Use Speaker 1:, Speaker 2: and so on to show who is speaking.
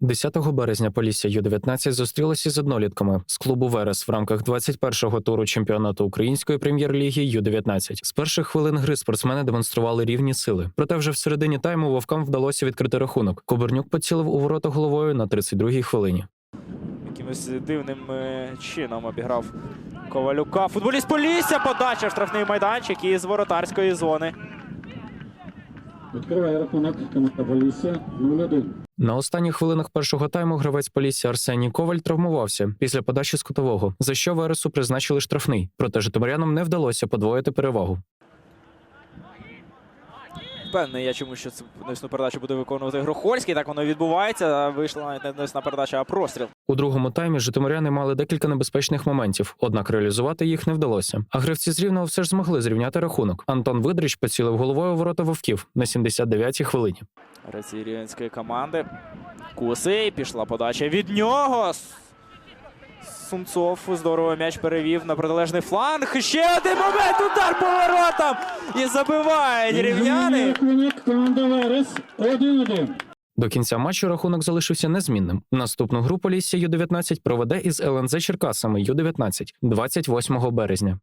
Speaker 1: 10 березня Полісся Ю-19 зустрілася з однолітками з клубу Верес в рамках 21-го туру чемпіонату української прем'єр-ліги Ю-19. З перших хвилин гри спортсмени демонстрували рівні сили. Проте вже в середині тайму вовкам вдалося відкрити рахунок. Кобернюк поцілив у ворота головою на 32-й хвилині.
Speaker 2: Якимось дивним е, чином обіграв Ковалюка. Футболіст Полісся. Подача в штрафний майданчик із воротарської зони.
Speaker 3: Відкриває рахунок Полісся 0-1.
Speaker 1: На останніх хвилинах першого тайму гравець Полісся Арсеній Коваль травмувався після подачі з кутового, за що Вересу призначили штрафний. Проте житомирянам не вдалося подвоїти перевагу.
Speaker 2: Впевнений я чому, що цю навісну передачу буде виконувати Грохольський. Так воно відбувається. Вийшла навіть не навісна передача, а простріл.
Speaker 1: У другому таймі житомиряни мали декілька небезпечних моментів, однак реалізувати їх не вдалося. А гравці з рівного все ж змогли зрівняти рахунок. Антон Видрич поцілив головою ворота вовків на 79-й хвилині.
Speaker 2: Гравці рівненської команди. Кусий. Пішла подача від нього. Сумцов здорово м'яч перевів на протилежний фланг. Ще один момент. Удар поворотом. І забиває рівняни.
Speaker 3: Рахунок команда Верес 1-1.
Speaker 1: До кінця матчу рахунок залишився незмінним. Наступну групу Лісся Ю-19 проведе із ЛНЗ Черкасами Ю-19 28 березня.